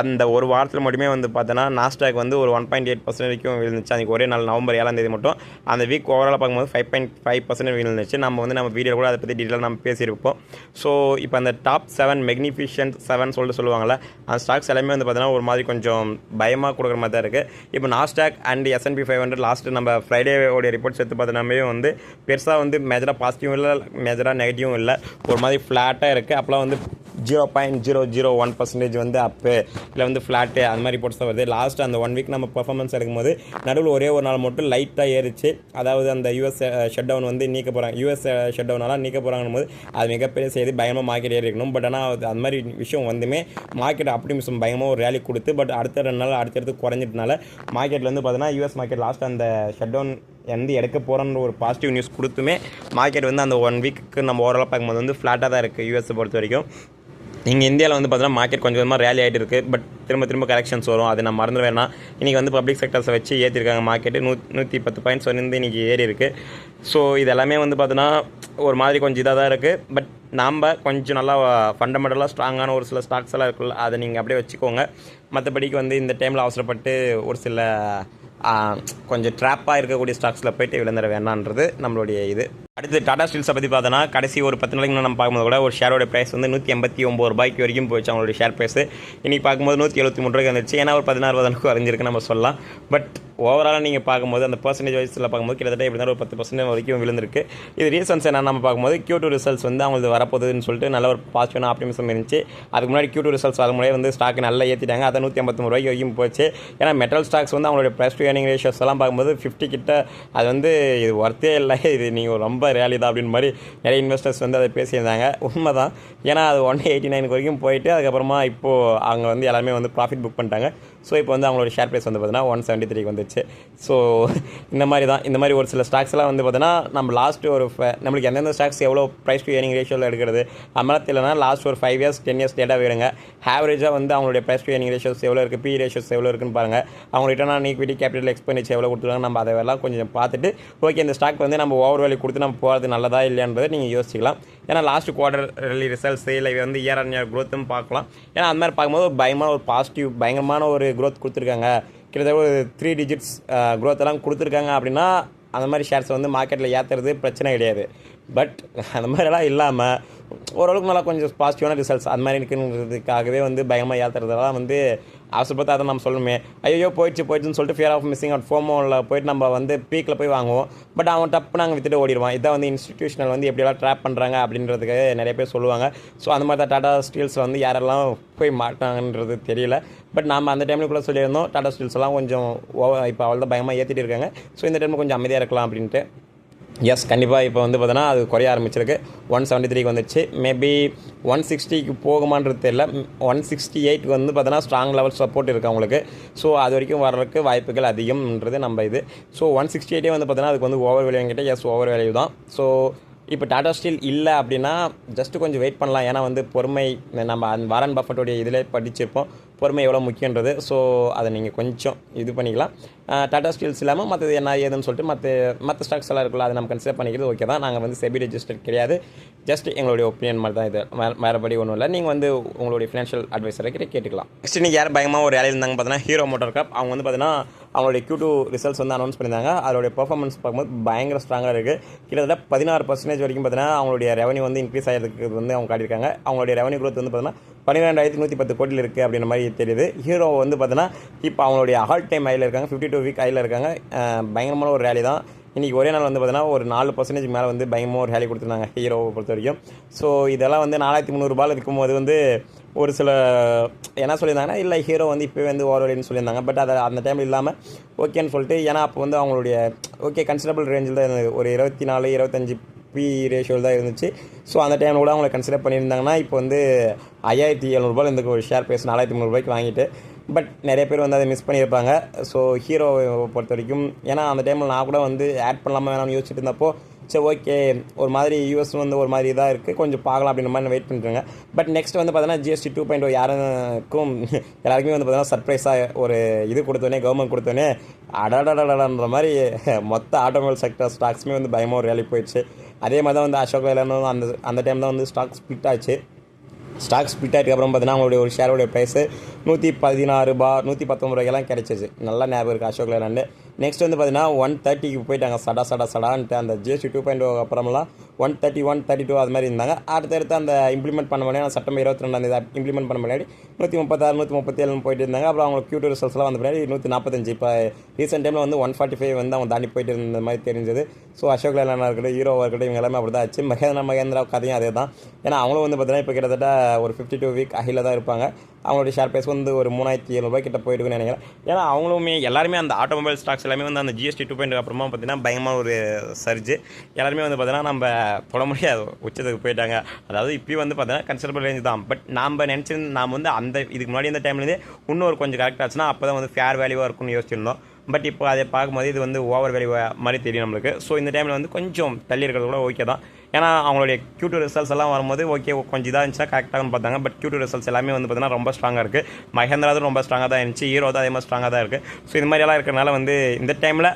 S1: அந்த ஒரு வாரத்தில் மட்டுமே வந்து பார்த்தோன்னா நாஸ்டாக் வந்து ஒரு ஒன் பாயிண்ட் எயிட் பர்சன்ட் வரைக்கும் விழுந்துச்சு. அன்றைக்கி ஒரே நாள் நவம்பர் ஏழாம் தேதி மட்டும். அந்த வீக் ஓவரால் பார்க்கும்போது five point five five percent விழுந்துச்சு நம்ம வந்து நம்ம வீடியோ கூட அதை பற்றி டீட்டெயில் நம்ம பேசியிருப்போம். ஸோ இப்போ அந்த டாப் செவன் மெக்னிஃபிஷியன்ட் செவன் சொல்லிட்டு சொல்லுவாங்கள்ல அந்த ஸ்டாக்ஸ் எல்லாமே வந்து பார்த்தீங்கன்னா ஒரு மாதிரி கொஞ்சம் பயமாக கொடுக்குற மாதிரி தான் இருக்குது இப்போ Nasdaq and S and P five hundred last நம்ம ஃப்ரைடேவோடைய ரிப்போர்ட்ஸ் எடுத்து பார்த்தோம்னாமே வந்து பெருசாக வந்து மேஜராக பாசிட்டிவும் இல்லை மேஜராக நெகட்டிவும் இல்லை. ஒரு மாதிரி ஃப்ளாட்டாக இருக்குது அப்போலாம் வந்து zero point zero zero one percentage வந்து அப்பு இல்லை வந்து ஃப்ளாட்டு அந்த மாதிரி ரிப்போர்ட்ஸ் தான் வருது. லாஸ்ட் அந்த ஒன் வீக் நம்ம பர்ஃபார்மன்ஸ் எடுக்கும்போது நடுவில் ஒரே ஒரு நாள் மட்டும் லைட்டாக ஏறிச்சு. அதாவது அந்த யூஎஸ் ஷட் டவுன் வந்து நீக்க போகிறாங்க யூஎஸ் ஷட் டவுனால நீக்க போகிறாங்கன்னு போது அது மிகப்பெரிய செய்தி. பயமாக மார்க்கெட் ஏறி இருக்கணும். பட் ஆனால் அது அந்த மாதிரி விஷயம் வந்துமே மார்க்கெட் ஆப்டிமிசம் பயமாக ஒரு ரேலி கொடுத்து பட் அடுத்த ரெண்டு நாள் அடுத்தடுத்து குறைஞ்சிட்டனால மார்க்கெட்டில் வந்து பார்த்தீங்கன்னா யூஎஸ் மார்க்கெட் லாஸ்ட் அந்த ஷட் டவுன் வந்து எடுக்க போகிறோன்ற ஒரு பாசிட்டிவ் நியூஸ் கொடுத்துமே மார்க்கெட் வந்து அந்த ஒன் வீக்கு நம்ம ஓவராலாக பார்க்கும்போது வந்து ஃப்ளாட்டாக தான் இருக்குது யூஎஸை பொறுத்த வரைக்கும். இங்கே இந்தியாவில் வந்து பார்த்தீங்கன்னா மார்க்கெட் கொஞ்சம் கொஞ்சமாக ரேலி ஆகிட்டு இருக்குது பட் திரும்ப திரும்ப கரெக்ஷன்ஸ் வரும். அது நம்ம மறந்து வேணாம் இன்றைக்கி வந்து பப்ளிக் செக்டர்ஸை வச்சு ஏற்றிருக்காங்க மார்க்கெட்டு நூ நூற்றி பத்து பாயிண்ட்ஸ் வந்து இன்றைக்கி ஏறி இருக்குது ஸோ இது எல்லாமே வந்து பார்த்தோன்னா ஒரு மாதிரி கொஞ்சம் இதாக தான் இருக்குது பட் நாம் கொஞ்சம் நல்லா ஃபண்டமெண்டலாக ஸ்ட்ராங்கான ஒரு சில ஸ்டாக்ஸ் எல்லாம் இருக்குல்ல அதை நீங்கள் அப்படியே வச்சுக்கோங்க. மற்றபடிக்கு வந்து இந்த டைமில் அவசரப்பட்டு ஒரு சில கொஞ்சம் ட்ராப்பாக இருக்கக்கூடிய ஸ்டாக்ஸில் போயிட்டு விழுந்துட வேணான்றது நம்மளுடைய இது. அடுத்து டாடா ஸ்டீல்ஸை பற்றி பார்த்தோன்னா கடைசி ஒரு பத்து நாளைக்கு நம்ம பார்க்கும்போது கூட ஒரு ஷேரோட ப்ரைஸ் வந்து நூற்றி எண்பத்தி ஒம்பது ரூபாய்க்கு வரைக்கும் போயிடுச்சு அவங்களோட ஷேர் ப்ரைஸ் இன்றைக்கி பார்க்கும்போது நூற்றி எழுபத்தி மூணு ரூபாய்க்கு வந்துச்சு ஏன்னா ஒரு பதினாறு பதினொன்று வரைஞ்சிருக்கு நம்ம சொல்லலாம். பட் ஓவராலாக நீங்கள் பார்க்கும்போது அந்த பர்சன்டேஜ் வைஸில் பார்க்கும்போது கிட்டத்தட்ட எப்படி ஒரு பத்து பர்சன்டேஜ் வரைக்கும் விழுந்திருக்கு. இது ரீசன்ஸ் என்ன நம்ம பார்க்கும்போது கியூ டூ ரிசல்ட்ஸ் வந்து அவங்களுக்கு வரப்போகுதுன்னு சொல்லிட்டு நல்ல ஒரு பாசிட்டிவான ஆப்டிமிசம் இருந்துச்சு. அதுக்கு முன்னாடி கியூ டூ ரிசல்ட்ஸ் வர முன்னாடியே வந்து ஸ்டாக் நல்லா ஏற்றிட்டாங்க அதை நூற்றி ஐம்பத்தி ரூபாய்க்கு வரைக்கும் போச்சு. ஏன்னா மெட்டல் ஸ்டாக்ஸ் வந்து அவங்களுடைய ப்ரைஸ் டு ஏர்னிங் ரேஷியோஸ் எல்லாம் பார்க்கும்போது ஃபிஃப்டி கிட்ட அது வந்து இது ஒர்த்தே இல்லை. இது நீங்கள் ரொம்ப ரேலி தான் அப்படின்னு மாதிரி நிறைய இன்வெஸ்டர்ஸ் வந்து அதை பேசியிருந்தாங்க. உண்மை தான் ஏன்னா அது ஒன் எயிட்டி நைன் வரைக்கும் போயிட்டு அதுக்கப்புறமா இப்போது அவங்க வந்து எல்லாமே வந்து ப்ராஃபிட் புக் பண்ணிட்டாங்க. ஸோ இப்போ வந்து அவங்களோட ஷேர் ப்ரைஸ் வந்து பார்த்தீங்கன்னா ஒன் செவன்ட்டி த்ரீக்கு வந்துச்சு. ஸோ இந்த மாதிரி தான். இந்த மாதிரி ஒரு சில ஸ்டாக்ஸ் எல்லாம் வந்து பார்த்தீங்கன்னா நம்ம லாஸ்ட் ஒரு நம்மளுக்கு எந்தெந்த ஸ்டாக்ஸ் எவ்வளோ ப்ரைஸ் டு ஏர்னிங் ரேஷியோவில் எடுக்கிறது அதெல்லாம் தெரியலனா லாஸ்ட் ஒரு five years ten years data வேணுங்க ஆவரேஜாக வந்து அவங்களுடைய ப்ரைஸ் டு ஏர்னிங் ரேஷியோஸ் எவ்வளோ இருக்குது பி ரேஷியோஸ் எவ்வளோ இருக்குன்னு பாருங்கள் அவங்க return on equity capital expenditure எவ்வளோ கொடுத்துருக்காங்க நம்ம அதெல்லாம் கொஞ்சம் பார்த்துட்டு ஓகே இந்த ஸ்டாக் வந்து நம்ம ஓவர் வேல்யூ கொடுத்து நம்ம போகிறது நல்லதா இல்லையான்றதை நீங்கள் யோசிக்கலாம் ஏன்னா லாஸ்ட் குவார்டர் ரிசல்ட்ஸ் இல்லை வந்து இயர் ஆன் இயர் க்ரோத்தும் பார்க்கலாம். ஏன்னா அந்த மாதிரி பார்க்கும்போது ஒரு பயமான ஒரு பாசிட்டிவ் பயங்கரமான ஒரு க்ரோத் கொடுத்துருக்காங்க. கிட்டத்தட்ட ஒரு த்ரீ டிஜிட்ஸ் க்ரோத் எல்லாம் கொடுத்துருக்காங்க அப்படின்னா அந்த மாதிரி ஷேர்ஸை வந்து மார்க்கெட்டில் ஏற்றுறது பிரச்சனை கிடையாது. பட் அந்த மாதிரிலாம் இல்லாமல் ஓரளவுக்கு நல்லா கொஞ்சம் பாசிட்டிவான ரிசல்ட்ஸ் அந்த மாதிரி இருக்குன்றதுக்காகவே வந்து பயமாக ஏற்றுறதெல்லாம் வந்து அவசரப்பட்டு அதை நம்ம சொல்லணுமே. ஐயோ போயிடுச்சு போயிடுச்சுன்னு சொல்லிட்டு ஃபியர் ஆஃப் மிஸ்ஸிங் அவுட் ஃபோமோவில் போயிட்டு நம்ம வந்து பீக்கில் போய் வாங்குவோம். பட் அவன் டப்பு நாங்கள் வித்துட்டு ஓடிடுவான். இதான் வந்து இன்ஸ்டிடியூஷனல் வந்து எப்படியெல்லாம் ட்ராப் பண்ணுறாங்க அப்படின்றதுக்கு நிறைய பேர் சொல்லுவாங்க. ஸோ அந்த மாதிரி தான் டாடா ஸ்டீல்ஸில் வந்து யாரெல்லாம் போய் மாட்டாங்கன்றது தெரியல. பட் நம்ம அந்த டைமில் கூட சொல்லியிருந்தோம். டாடா ஸ்டீல்ஸ்லாம் கொஞ்சம் இப்போ அவள் தான் பயமாக ஏற்றிட்டு இருக்காங்க. ஸோ இந்த டைமில் கொஞ்சம் அமைதியாக இருக்கலாம் அப்படின்ட்டு. எஸ் கண்டிப்பாக இப்போ வந்து பார்த்தோன்னா அது குறைய ஆரம்பிச்சிருக்கு. ஒன் செவன்ட்டி த்ரீக்கு வந்துச்சு மேபி ஒன் சிக்ஸ்டிக்கு போகுமான்றது தெரியல. ஒன் சிக்ஸ்டி எயிட்க்கு வந்து பார்த்தோன்னா ஸ்ட்ராங் லெவல் சப்போர்ட் இருக்குது அவங்களுக்கு. ஸோ அது வரைக்கும் வர்றதுக்கு வாய்ப்புகள் அதிகம்ன்றது நம்ம இது. ஸோ ஒன் சிக்ஸ்டி எயிட்டே வந்து பார்த்தோன்னா அதுக்கு வந்து over value yes over value தான். ஸோ இப்போ டாடா ஸ்டீல் இல்லை அப்படின்னா ஜஸ்ட்டு கொஞ்சம் வெயிட் பண்ணலாம். ஏன்னா வந்து பொறுமை நம்ம அந்த வாரன் பஃபட்டோடைய இதில் படிச்சிருப்போம். பொறுமை எவ்வளோ முக்கியன்றது. ஸோ அதை நீங்கள் கொஞ்சம் இது பண்ணிக்கலாம். டாடா ஸ்டீல்ஸ் இல்லாமல் மற்றது என்ன ஏதுன்னு சொல்லிட்டு மற்ற மற்ற ஸ்டாக்ஸ் எல்லாம் இருக்குல்ல அதை நம்ம கன்சிடர் பண்ணிக்கிறது ஓகே தான். நாங்கள் வந்து செபி ரெஜிஸ்டர் கிடையாது. ஜஸ்ட் எங்களுடைய ஒப்பீனியன் மாதிரி தான் இது. வே- வேறுபடி ஒன்றும் இல்லை. நீங்கள் வந்து உங்களுடைய ஃபினான்ஷியல் அட்வைசரை கிட்ட கேட்டுக்கலாம். நெக்ஸ்ட் நீங்கள் யார் பயமாக ஒரு வேலையில் இருந்தாங்க பார்த்தீங்கன்னா ஹீரோ மோட்டர் கிளப் அவங்க வந்து பார்த்தீங்கன்னா அவங்களுடைய கியூ டூ ரிசல்ட்ஸ் வந்து அனௌன்ஸ் பண்ணியிருந்தாங்க. அதோடைய பர்ஃபார்மன்ஸ் பார்க்கும்போது பயங்கர ஸ்ட்ராங்காக இருக்குது கிட்டத்தட்ட பதினாறு பர்சன்டேஜ் வரைக்கும் பார்த்தீங்கன்னா அவங்களுடைய ரெவன்யூ வந்து இன்க்ரீஸ் ஆகிறதுக்கு வந்து அவங்க காட்டியிருக்காங்க. அவங்களுடைய ரெவன்யூ க்ரோத் வந்து பார்த்தீங்கன்னா பன்னிரெண்டாயிரத்தி நூற்றி பத்து கோடியில் இருக்குது அப்படின்ற மாதிரி தெரியுது. ஹீரோ வந்து பார்த்தீங்கன்னா இப்போ அவங்களுடைய ஹால் டைம் ஹையில் இருக்காங்க. ஃபிஃப்டி டூ வீக் ஹையில் இருக்காங்க. பயங்கரமான ஒரு ரேலி தான். இன்றைக்கி ஒரே நாள் வந்து பார்த்தீங்கன்னா ஒரு நாலு பர்சன்டேஜ் மேலே வந்து பயங்கரமாக ஒரு ரேலி கொடுத்துருந்தாங்க. ஹீரோவை பொறுத்த வரைக்கும். ஸோ இதெல்லாம் வந்து நாலாயிரத்தி முந்நூறுபாயில் இருக்கும்போது வந்து ஒரு சில என்ன சொல்லியிருந்தாங்கன்னா இல்லை ஹீரோ வந்து இப்போவே வந்து ஓவர்வேல்னு சொல்லியிருந்தாங்க. பட் அதை அந்த டைமில் இல்லாமல் ஓகேன்னு சொல்லிட்டு ஏன்னா அப்போ வந்து அவங்களுடைய ஓகே கன்சிடபிள் ரேஞ்சில் தான் இருந்தது. ஒரு இருபத்தி நாலு இருபத்தஞ்சி பி ரேஷியோவில் தான் இருந்துச்சு. ஸோ அந்த டைமில் கூட அவங்களை கன்சிடர் பண்ணியிருந்தாங்கன்னா இப்போ வந்து ஐயாயிரத்தி எழுநூறுபாயில் இந்த ஒரு ஷேர் பேஸ் நாலாயிரத்தி முந்நூறுபாய்க்கு வாங்கிட்டு பட் நிறைய பேர் வந்து அதை மிஸ் பண்ணியிருப்பாங்க. ஸோ ஹீரோவை பொறுத்த வரைக்கும் ஏன்னா அந்த டைமில் நான் கூட வந்து ஆட் பண்ணலாமா வேணாம்னு யோசிச்சுட்டு இருந்தப்போ சரி ஓகே. ஒரு மாதிரி யூஎஸ் வந்து ஒரு மாதிரி இதாக இருக்குது கொஞ்சம் பார்க்கலாம் அப்படின்ற மாதிரி வெயிட் பண்ணிட்டுருங்க. பட் நெக்ஸ்ட் வந்து பார்த்தீங்கன்னா ஜிஎஸ்டி டூ பாயிண்ட் யாருக்கும் எல்லாருக்குமே வந்து பார்த்தீங்கன்னா சர்ப்ரைஸாக ஒரு இது கொடுத்தோன்னே கவர்மெண்ட் கொடுத்தோன்னே அடடடடன்ற மாதிரி மொத்த ஆட்டோமொபைல் செக்டர் ஸ்டாக்ஸுமே வந்து பயமாக ஒரு வேலைக்கு போயிடுச்சு. அதே மாதிரி தான் வந்து அசோக் லேலனும் அந்த அந்த டைம் தான் வந்து ஸ்டாக் ஸ்பிட் ஆச்சு. ஸ்டாக் ஸ்பிட் ஆகிட்டுக்கப்புறம் பார்த்தீங்கன்னா அவங்களுடைய ஒரு ஷேரோடைய ப்ரைஸு நூற்றி பதினாறு ரூபா நூற்றி பத்தொம்பது ரூபாய்க்கெல்லாம் கிடைச்சிச்சு. நல்லா ஞாபகம் இருக்குது அசோக் லேலண்டு நெக்ஸ்ட் வந்து பார்த்தீங்கன்னா ஒன் தேர்ட்டிக்கு போயிட்டாங்க. சடா சடா சடான்ட்டு அந்த GST two point அப்புறமெல்லாம் one thirty one thirty two அது மாதிரி இருந்தாங்க. அடுத்தடுத்து அந்த இம்ப்ளிமெண்ட் பண்ண முடியாது செப்டம்பர் இருபத்தி ரெண்டாம் தேதி இம்ப்ளிமெண்ட் பண்ண முன்னாடி நூற்றி முப்பத்தாறு நூற்றி முப்பத்தி ஏழு போயிட்டு இருந்தாங்க. அப்புறம் அவங்க கியூட்டு ரிசல்ட்ஸ்லாம் வந்த பின்னாடி நூற்றி நாற்பத்தஞ்சு இப்போ ரீசெண்ட் டைமில் வந்து ஒன் ஃபார்ட்டி ஃபைவ் வந்து அவங்க தாண்டி போயிட்டு இருந்த மாதிரி தெரிஞ்சது. ஸோ அசோக் லேலானா இருக்கட்டும் ஹீரோவாக இருக்கட்டும் இவங்க எல்லாமே அப்படி தான் ஆச்சு. மகேந்திரா மகேந்திரா கதையும் அதே தான் ஏன்னா அவங்களும் வந்து பார்த்தீங்கன்னா இப்போ கிட்டத்தட்ட ஒரு ஃபிஃப்டி டூ வீக் அகில தான் இருப்பாங்க. அவங்களுடைய ஷேர் ப்ரைஸ் வந்து ஒரு மூணாயிரத்தி எழுநூறுபாய் கிட்ட போயிருக்குன்னு நினைக்கிறேன். ஏன்னா அவங்களுமே எல்லாருமே அந்த ஆட்டோமொபைல் ஸ்டாக்ஸ் எல்லாமே வந்து அந்த ஜிஎஸ்டி டூ பாயிண்ட் அப்புறமா பார்த்தீங்கன்னா பயங்கரமாக ஒரு சர்ஜ் எல்லாருமே வந்து பார்த்தீங்கன்னா நம்ம தொட முடியாது. உச்சத்துக்கு போயிட்டாங்க. அதாவது இப்போயும் வந்து பார்த்தீங்கன்னா கன்சிடபிள் ரேஞ்ச் தான். பட் நாம் நினச்சிருந்து நாம் வந்து அந்த இதுக்கு முன்னாடி இந்த டைம்லேருந்தே இன்னொரு கொஞ்சம் கரெக்ட் ஆச்சுன்னா அப்போ தான் வந்து ஃபேர் வேல்யூவாக இருக்கும்னு யோசிச்சிருந்தோம். பட் இப்போ அதை பார்க்கும்போது இது வந்து ஓவர் வேல்யூ மாதிரி தெரியும் நம்மளுக்கு. ஸோ இந்த டைமில் வந்து கொஞ்சம் தள்ளி இருக்கிறது கூட ஓகே தான். ஏன்னா அவங்களுடைய Q2 டூ ரிசல்ட்ஸ் எல்லாம் வரும்போது ஓகே கொஞ்சம் இதாக இருந்துச்சுன்னா கரெக்டாக பார்த்தாங்க. பட் Q2 டூ ரிசல்ட்ஸ் எல்லாமே வந்து பார்த்தீங்கன்னா ரொம்ப ஸ்ட்ராங்காக இருக்குது மகேந்திராவும் ரொம்ப ஸ்ட்ராங்காக தான் இருந்துச்சு. ஹீரோ தான் அதே மாதிரி ஸ்ட்ராங்காக தான் இருக்குது ஸோ இது மாதிரியெல்லாம் இருக்கிறனால வந்து இந்த டைமில்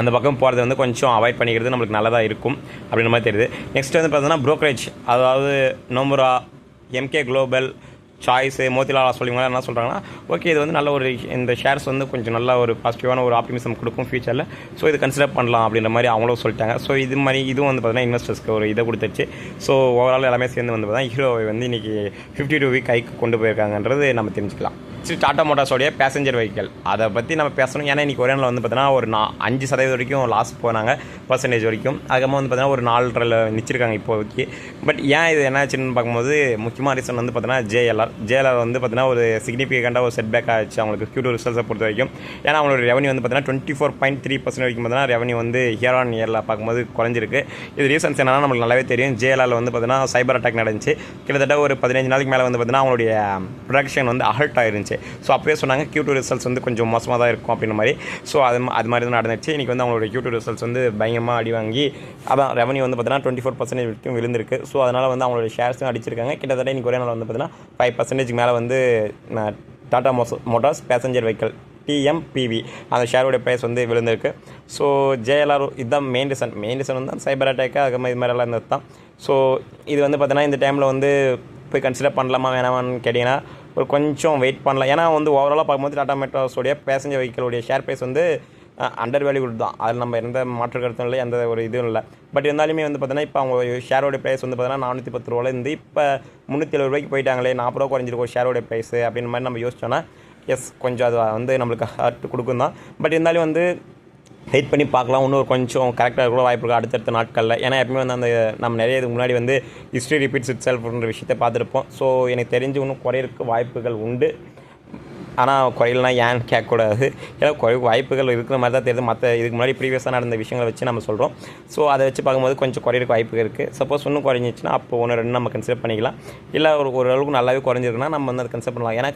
S1: அந்த பக்கம் போகிறது வந்து கொஞ்சம் அவாய்ட் பண்ணிக்கிறது நம்மளுக்கு நல்லதாக இருக்கும் அப்படின்ற மாதிரி தெரியுது. நெக்ஸ்ட் வந்து பார்த்தீங்கன்னா brokerage. அதாவது Nomura Emkay global choice Motilal சொல்லிங்களா என்ன சொல்கிறாங்கன்னா ஓகே இது வந்து நல்ல ஒரு இந்த ஷேர்ஸ் வந்து கொஞ்சம் நல்ல ஒரு பாசிட்டிவான ஒரு ஆப்டிமிசம் கொடுக்கும் ஃபியூச்சரில் ஸோ இது கன்சிடர் பண்ணலாம் அப்படின்ற மாதிரி அவங்களும் சொல்லிட்டாங்க. ஸோ இது மாதிரி இதுவும் வந்து பார்த்தீங்கன்னா இன்வெஸ்டர்ஸ்க்கு ஒரு இதை கொடுத்துச்சு. ஸோ ஓவரால் எல்லாமே சேர்ந்து வந்து பார்த்தீங்கன்னா ஹீரோவை வந்து இன்றைக்கி ஃபிஃப்டி டூ வீக் ஹைக்கு கொண்டு போயிருக்காங்கன்றது நம்ம தெரிஞ்சுக்கலாம். சரி டாடா மோட்டார்ஸோடைய பேசஞ்சர் வெஹிக்கல் அதை பற்றி நம்ம பேசணும். ஏன்னா இன்றைக்கி ஒரே நாள் வந்து பார்த்தீங்கன்னா ஒரு நா அஞ்சு சதவீதம் வரைக்கும் லாஸ் போனாங்க பர்சன்டேஜ் வரைக்கும். அதுக்கப்புறம் வந்து பார்த்தீங்கன்னா ஒரு நாலரையில் நிச்சிருக்காங்க இப்போதைக்கு. பட் ஏன் இது என்னாச்சுன்னு பார்க்கும்போது முக்கியமான ரீசன் வந்து பார்த்தீங்கன்னா ஜேஎல்ஆர் ஜேஎல்ஆர் வந்து பார்த்தீங்கன்னா ஒரு சிக்னிஃபிகண்ட்டாக ஒரு செட் பேக் ஆச்சு. அவங்களுக்கு Q2 ரிசல்ட்ஸை பொறுத்த வரைக்கும். ஏன்னா அவங்களோட ரெவன்யூ வந்து பார்த்தீங்கன்னா twenty four point three percent வரைக்கும் பார்த்தீங்கன்னா ரெவன்யூ வந்து இயர் ஆன் இயரில் பார்க்கும்போது குறைஞ்சிருக்கு. இது ரீசன்ஸ் என்னன்னா நம்மளுக்கு நல்லாவே தெரியும். ஜேஎல்ஆரில் வந்து பார்த்தீங்கன்னா சைபர் அட்டாக் நடந்துச்சு. கிட்டத்தட்ட ஒரு பதினஞ்சு நாளைக்கு மேலே வந்து பார்த்தீங்கன்னா அவங்களுடைய ப்ரொடக்ஷன் வந்து அஹல்ட் ஆயிருந்துச்சு. நடந்துச்சு ஸோ அப்போயே சொன்னாங்க Q2 டூ ரிசல்ட்ஸ் வந்து கொஞ்சம் மோசமாக தான் இருக்கும் அப்படின்ற மாதிரி. ஸோ அது அது மாதிரி தான் நடந்துச்சு. இன்றைக்கி வந்து அவங்களோட Q2 டூ ரிசல்ட்ஸ் வந்து பயங்கரமாக அடி வாங்கி அதான் ரெவன்யூ வந்து பார்த்தீங்கன்னா டுவெண்ட்டி ஃபோர் பர்சன்டேஜ் வரைக்கும் விழுந்திருக்கு. ஸோ அதனால் வந்து அவங்களோட ஷேர்ஸும் அடிச்சிருக்காங்க. கிட்டத்தட்ட இன்றைக்கி ஒரே நாள் வந்து பார்த்தீங்கன்னா ஃபைவ் பர்சன்டேஜ் மேலே வந்து டாட்டா டாடா மோஸ் மோட்டார்ஸ் பேசஞ்சர் வெஹிக்கல் டிஎம்பிவி அந்த ஷேரோட ப்ரைஸ் வந்து விழுந்திருக்கு. ஸோ ஜேஎல்ஆர் இதுதான் மெயின் ரீசன் மெயின் ரீசன் வந்து சைபர் அட்டாக்கு அது மாதிரி இது மாதிரிலாம் இருந்தது தான் ஸோ இது வந்து பார்த்தீங்கன்னா இந்த டைமில் வந்து போய் கன்சிடர் பண்ணலாமா வேணாமான்னு கேட்டிங்கன்னா ஒரு கொஞ்சம் வெயிட் பண்ணலாம். ஏன்னா வந்து ஓவராலாக பார்க்கும்போது டாடா மெட்ரோஸோடைய பேசஞ்சர் வெஹிக்கிளுடைய ஷேர் ப்ரைஸ் வந்து அண்டர் வேல்யூ தான். அதில் நம்ம எந்த மாற்று கருத்தும் இல்லை எந்த ஒரு இதுவும் இல்லை. பட் இருந்தாலுமே வந்து பார்த்தீங்கன்னா இப்போ அவங்க ஷேரோட ப்ரைஸ் வந்து பார்த்தீங்கன்னா நானூற்றி பத்து ரூபால இருந்து இப்போ முந்நூற்றி எழுபது ரூபாய்க்கு போயிட்டாங்களே நாற்பது ரூபா குறைஞ்சிருக்கும் ஷேரோட ப்ரைஸ் அப்படின்னு மாதிரி நம்ம யோசிச்சோன்னா எஸ் கொஞ்சம் அது வந்து நம்மளுக்கு ஹர்ட் கொடுக்கும் தான். பட் இருந்தாலும் வந்து வெயிட் பண்ணி பார்க்கலாம். இன்னும் கொஞ்சம் கரெக்டாக கூட வாய்ப்பு இருக்குது அடுத்தடுத்த நாட்களில்? ஏன்னா எப்பவுமே வந்து அந்த நம்ம நிறைய இதுக்கு முன்னாடி வந்து ஹிஸ்ட்ரி ரிப்பீட்ஸ் இட் செல்ஃப்ன்ற விஷயத்தை பார்த்துருப்போம். ஸோ எனக்கு தெரிஞ்சு இன்னும் குறையிறதுக்கு வாய்ப்புகள் உண்டு. ஆனால் குறையிலனா ஏன்னு கேட்கக்கூடாது. ஏன்னா குறை வாய்ப்புகள் இருக்கிற மாதிரி தான் தெரியுது. மற்ற இதுக்கு முன்னாடி ப்ரீவியஸாக நடந்த விஷயங்களை வச்சு நம்ம சொல்கிறோம் ஸோ அதை வச்சு பார்க்கும்போது கொஞ்சம் குறையிறக்கு வாய்ப்புகள் இருக்குது சப்போஸ் இன்னும் குறைஞ்சிச்சுன்னா அப்போ ஒன்று ரெண்டு நம்ம கன்சிடர் பண்ணிக்கலாம். இல்லை ஒரு ஓரளவுக்கு நல்லாவே குறைஞ்சிருக்குன்னா நம்ம வந்து அதை கன்சிடர் பண்ணலாம். ஏன்னா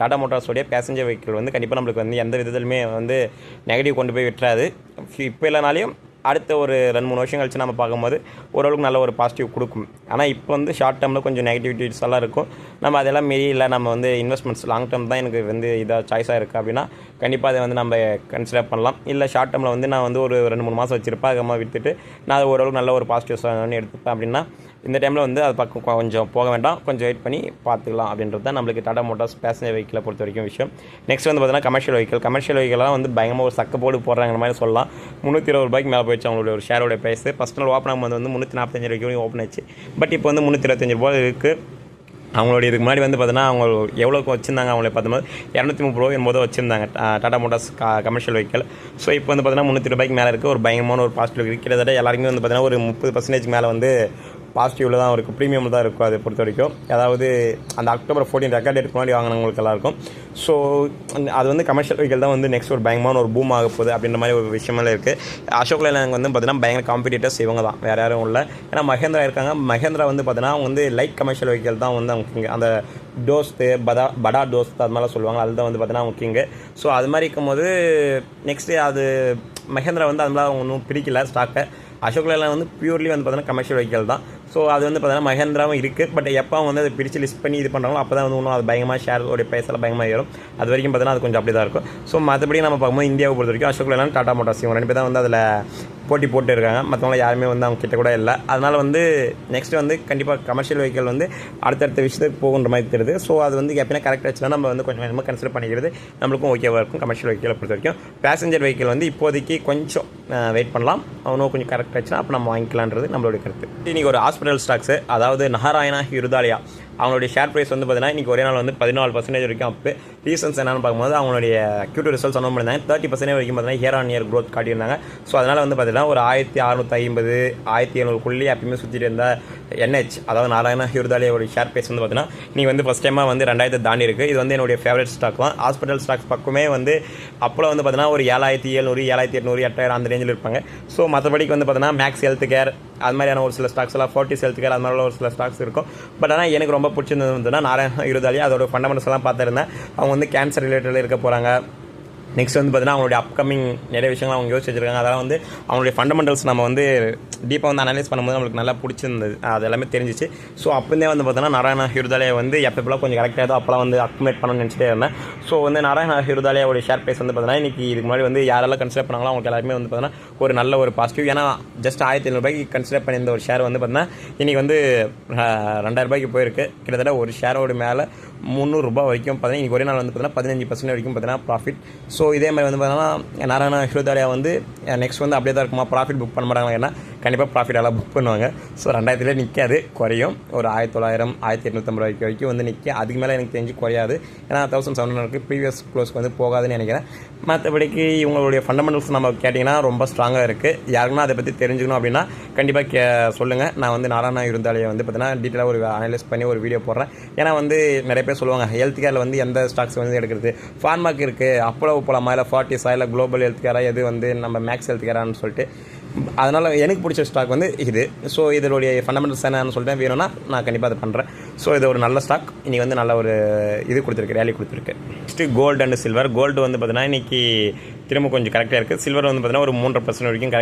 S1: டாடா மோட்டார்ஸோடைய பேசஞ்சர் வெஹிக்கிள் வந்து கண்டிப்பாக நம்மளுக்கு வந்து எந்த விதத்துலையுமே வந்து நெகட்டிவ் கொண்டு போய் விட்டுறாது. இப்போ இல்லைனாலையும் அடுத்த ஒரு ரெண்டு மூணு வருஷம் கழிச்சு நம்ம பார்க்கும்போது ஓரளவுக்கு நல்ல ஒரு பாசிட்டிவ் கொடுக்கும். ஆனால் இப்போ வந்து ஷார்ட் டேர்மில் கொஞ்சம் நெகட்டிவிட்டிஸ் எல்லாம் இருக்கும். நம்ம அதெல்லாம் மீறி இல்லை நம்ம வந்து இன்வெஸ்ட்மெண்ட்ஸ் லாங் டேர்ம் தான் எனக்கு வந்து இதாக சாய்ஸாக இருக்குது அப்படின்னா கண்டிப்பாக அதை வந்து நம்ம கன்சிடர் பண்ணலாம். இல்லை ஷார்ட் டேர்மில் வந்து நான் வந்து ஒரு ரெண்டு மூணு மாதம் வச்சுருப்பேன் அதுக்கப்புறமா விற்றுட்டு நான் அது ஓரளவுக்கு நல்ல ஒரு பாசிட்டிவ் எடுத்துப்பேன் அப்படின்னா இந்த டைமில் வந்து அது பக்கம் கொஞ்சம் போக வேண்டாம். கொஞ்சம் வெயிட் பண்ணி பார்த்துக்கலாம் அப்படின்றது தான் நம்மளுக்கு டாடா மோட்டார்ஸ் பேசஞ்சர் வெஹிக்கிளை பொறுத்த வரைக்கும் விஷயம். நெக்ஸ்ட் வந்து பார்த்தீங்கன்னா கமர்ஷியல் வெஹிக்கல் கமர்ஷியல் வெஹிக்கெல்லாம் வந்து பயங்கரமாக ஒரு சக்க போடு போடுறாங்க மாதிரி சொல்லலாம். முந்நூற்றி இருபது ரூபாய்க்கு மேலே போயிடுச்சு அவங்களோட ஒரு ஷேரோட ப்ரைஸ் ஃபஸ்ட் நாள் ஓப்பன் ஆகும்போது வந்து முந்நூற்றி நாற்பத்தஞ்சு ரூபாய்க்கு ஓப்பன் ஆச்சு பட் இப்போ வந்து முந்நூற்றி இருபத்தஞ்சு ரூபா இருக்குது அவங்களுடைய இதுக்கு முன்னாடி வந்து பார்த்தீங்கன்னா அவங்க எவ்வளோக்கு வச்சுருந்தாங்க அவங்கள பார்த்தபோது இரநூத்தி முப்பது ரூபா என்பதோ வச்சுருந்தாங்க Tata Motors commercial vehicle so இப்போ வந்து பார்த்தீங்கன்னா முந்நூற்றி ரூபாய்க்கு மேலே இருக்குது ஒரு பயங்கரமான ஒரு பாசிட்டிவ் இருக்குது கிட்டத்தட்ட எல்லாருக்குமே வந்து பார்த்தீங்கன்னா ஒரு முப்பது பர்சன்டேஜ் மேலே வந்து பாசிட்டிவில் தான் இருக்கும். ப்ரீமியமில் தான் இருக்கும் அதை பொறுத்த வரைக்கும் அதாவது அந்த அக்டோபர் ஃபோர்டீன் ரெக்கார்ட் டேட் முன்னாடி வாங்கினவங்களுக்கு எல்லாருக்கும். ஸோ அது வந்து கமர்ஷியல் வெஹிக்கல் தான் வந்து நெக்ஸ்ட் ஒரு பயங்கரமான ஒரு பூம் ஆக போகுது அப்படின்ற மாதிரி ஒரு விஷயமெல்லாம் இருக்குது அசோக் லேலாங் வந்து பார்த்தீங்கன்னா பயங்கர காம்படிட்டர்ஸ் இவங்க தான். வேறு யாரும் இல்லை. ஏன்னா மகேந்திரா இருக்காங்க. மகேந்திரா வந்து பார்த்தீங்கன்னா அவங்க வந்து லைட் கமர்ஷியல் வெஹிக்கல் தான் வந்து அவங்க அந்த டோஸ்து பதா படா டோஸ்து அது மாதிரிலாம் சொல்லுவாங்க. அதுதான் வந்து பார்த்தீங்கன்னா முக்கியங்க ஸோ அது மாதிரி இருக்கும்போது நெக்ஸ்ட்டு அது மகேந்திரா வந்து அது மாதிரி அவங்க ஒன்றும் பிரிக்கல ஸ்டாக்கை அசோக் லைலான் வந்து பியூர்லி வந்து பார்த்தீங்கன்னா கமர்ஷியல் வெஹிக்கல் தான். ஸோ அது வந்து பார்த்தீங்கன்னா மகேந்திராவும் இருக்குது பட் எப்போ வந்து அதை பிரித்து லிஸ்ட் பண்ணி இது பண்ணுறாங்களோ அப்போ தான் வந்து இன்னும் அது பயங்கரமாக ஷேர் உடைய பைசெல்லாம் பயங்கரமாக ஏறும். அது வரைக்கும் பார்த்தீங்கன்னா அது கொஞ்சம் அப்படி தான் இருக்கும். ஸோ மற்றபடி நம்ம பார்க்கும்போது இந்தியாவை பொறுத்த வரைக்கும் அசோக் லேலாண்ட் டாடா மோட்டார்ஸ் இவங்க ரெண்டு பேர் தான் வந்து அதில் போட்டி போட்டு இருக்காங்க மற்றவங்களாம் யாருமே வந்து அவங்க கிட்ட கூட இல்லை. அதனால் வந்து நெக்ஸ்ட் வந்து கண்டிப்பாக கமர்ஷியல் வெஹிக்கல் வந்து அடுத்தடுத்த விஷயத்துக்கு போகுன்ற மாதிரி தெரியுது. ஸோ அது வந்து எப்படின்னா கரெக்டாக வச்சுனா நம்ம வந்து கொஞ்சம் கொஞ்சமாக கன்சிடர் பண்ணிக்கிறது நம்மளுக்கும் ஓகேவாக இருக்கும் கமர்ஷியல் வெஹிக்கலை பொறுத்த வரைக்கும் பேசஞ்சர் வெஹிக்கல் வந்து இப்போதைக்கு கொஞ்சம் வெயிட் பண்ணலாம். அவனும் கொஞ்சம் கரெக்டாக வச்சுனா அப்போ நம்ம வாங்கிக்கலான்றது நம்மளுடைய கருத்து. இன்றைக்கி ஒரு ஹாஸ்பிட்டல் ஸ்டாக்ஸு அதாவது நகராயணா ஹிருதாலியா அவங்களுடைய ஷேர் ப்ரைஸ் வந்து பார்த்தீங்கன்னா இன்றைக்கி ஒரே நாள் வந்து பதினாலு பர்சன்டேஜ் வரைக்கும் அப்பு ரீசன்ஸ் என்னென்னு பார்க்கும்போது அவங்களுடைய கியூட் ரிசல்ட் சொன்ன பண்ணியிருந்தாங்க தேர்ட்டி பர்சன்டேஜ் வரைக்கும் பார்த்தீங்கன்னா இயர் ஆன் இயர் க்ரோத் காட்டியிருந்தாங்க. ஸோ அதனால் வந்து பார்த்தீங்கன்னா ஒரு ஆயிரத்தி அறுநூற்றி ஐம்பது ஆயிரத்தி எழுநூறுக்குள்ளேயே எப்பயுமே சுற்றிட்டு இருந்த என்ஹெச் அதாவது நாராயண ஹிருதாலியோட ஷேர் ப்ரைஸ் வந்து பார்த்தீங்கன்னா நீங்கள் வந்து ஃபஸ்ட் டைமாக வந்து ரெண்டாயிரத்து தாண்டி இருக்குது இது வந்து என்னுடைய ஃபேவரட் ஸ்டாக் தான். ஹாஸ்பிட்டல் ஸ்டாக்ஸ் பக்கமே வந்து அப்போலாம் வந்து பார்த்தீங்கன்னா ஒரு ஏழாயிரத்தி எழுநூறு ஏழாயிரத்தி எட்நூறு எட்டாயிரம் அந்த ரேஞ்சில் இருப்பாங்க. ஸோ மற்றபடிக்கு வந்து பார்த்தீங்கன்னா மேக்ஸ் ஹெல்த் கேர் அது மாதிரியான ஒரு சில ஸ்டாக்ஸ் எல்லாம் ஃபோர்ட்டிஸ் ஹெல்த் கேர் அது மாதிரிலாம் ஒரு சில ஸ்டாக்ஸ் இருக்கும். பட் ஆனால் எனக்கு ரொம்ப பிடிச்சிருந்தது வந்துன்னா நாராயண இருதாலி அதோட ஃபண்டமெண்டல்ஸ் எல்லாம் பார்த்துருந்தேன். அவங்க வந்து கேன்சர் ரிலேட்டடில் இருக்க போகிறாங்க நெக்ஸ்ட் வந்து பார்த்தீங்கன்னா அவங்களுடைய அப்கமிங் நிறைய விஷயங்கள் அவங்க யோசிச்சு வச்சிருக்காங்க அதெல்லாம் வந்து அவங்களுடைய ஃபண்டமெண்டல்ஸ் நம்ம வந்து டீப்பாக வந்து அனலைஸ் பண்ணும்போது நம்மளுக்கு நல்லா பிடிச்சிருந்தது. அது எல்லாமே தெரிஞ்சிச்சு. ஸோ அப்போதே வந்து பார்த்தீங்கன்னா நாராயண ஹிருதாலயா வந்து எப்பப்பெல்லாம் கொஞ்சம் கரெக்டாக ஏதோ அப்போலாம் வந்து அக்குமேட் பண்ணணும்னு நினச்சிட்டே இருந்தேன். ஸோ வந்து நாராயண ஹிருதாலயாவோட ஷேர் ப்ரைஸ் வந்து பார்த்தீங்கன்னா இன்றைக்கி இதுக்கு முன்னாடி வந்து யாரெல்லாம் கன்சிடர் பண்ணாங்களோ அவங்களுக்கு எல்லாருமே வந்து பார்த்தீங்கன்னா ஒரு நல்ல ஒரு பாசிட்டிவ் ஏன்னா ஜஸ்ட் ஆயிரத்தி ஐநூறுபாய்க்கு கன்சிடர் பண்ணியிருந்த ஒரு ஷேர் வந்து பார்த்தீங்கன்னா இன்றைக்கி வந்து ரெண்டாயிரம் ரூபாய்க்கு போயிருக்கு. கிட்டத்தட்ட ஒரு ஷேரோட மேலே முந்நூறுரூபா வரைக்கும் பார்த்தீங்கன்னா இன்றைக்கி ஒரே நாள் வந்து பார்த்தீங்கன்னா பதினஞ்சு பர்சன்ட் வரைக்கும் பார்த்தீங்கன்னா ப்ராஃபிட் ஸோ இதே மாதிரி வந்து பார்த்தீங்கன்னா நாராயண ஹிருதாலியா வந்து நெக்ஸ்ட் வந்து அப்படியே தான் இருக்குமா? ப்ராஃபிட் புக் பண்ண மாட்டாங்க ஏன்னா கண்டிப்பாக ப்ராஃபிட் எல்லாம் புக் பண்ணுவாங்க. ஸோ ரெண்டாயிரத்துலேயே நிற்காது குறையும். ஒரு ஆயிரத்தி தொள்ளாயிரம் ஆயிரத்தி எட்நூற்றம்பது ரூபாய்க்கு வரைக்கும் வந்து நிற்க அதுக்கு மேலே எனக்கு தெரிஞ்சு குறையாது. ஏன்னா தௌசண்ட் செவன் ஹண்ட்ரட் ப்ரீவியஸ் க்ளோஸ்க்கு வந்து போகாதுன்னு நினைக்கிறேன். மற்றபடிக்கு இவங்களுடைய ஃபண்டமெண்டல்ஸ் நம்ம கேட்டிங்கன்னா ரொம்ப ஸ்ட்ராங்காக இருக்குது யாருக்குன்னா அதை பற்றி தெரிஞ்சுக்கணும் அப்படின்னா கண்டிப்பாக கே சொல்லுங்கள் நான் வந்து நாராயணா இருந்தாலே வந்து பார்த்தீங்கன்னா டீட்டெயிலாக ஒரு அனலைஸ் பண்ணி ஒரு வீடியோ போடுறேன். ஏன்னா வந்து நிறைய பேர் சொல்லுவாங்க ஹெல்த் கேரில் வந்து எந்த ஸ்டாக்ஸ் வந்து எடுக்கிறது? ஃபார்மாக்கு இருக்குது அப்போலோ போலாமா? இல்லை ஃபார்ட்டிஸா இல்லை குளோபல் ஹெல்த் கேரா எது வந்து நம்ம மேக்ஸ் ஹெல்த் கேரான்னு சொல்லிட்டு. அதனால் எனக்கு பிடிச்ச ஸ்டாக் வந்து இது. ஸோ இதனுடைய ஃபண்டமெண்டல்ஸ் என்னன்னு சொல்லிட்டு வேணும்னா நான் கண்டிப்பாக அதை பண்ணுறேன் ஸோ இது ஒரு நல்ல ஸ்டாக் இன்றைக்கி வந்து நல்ல ஒரு இது கொடுத்துருக்கு ரேலி கொடுத்துருக்கு. Next gold and silver gold வந்து பார்த்தீங்கன்னா இன்றைக்கி திரும்ப கொஞ்சம் கரெக்டாக இருக்குது சில்வர் வந்து பார்த்தீங்கன்னா ஒரு மூன்றரை பர்சன்ட் வரைக்கும் கரெக்ட்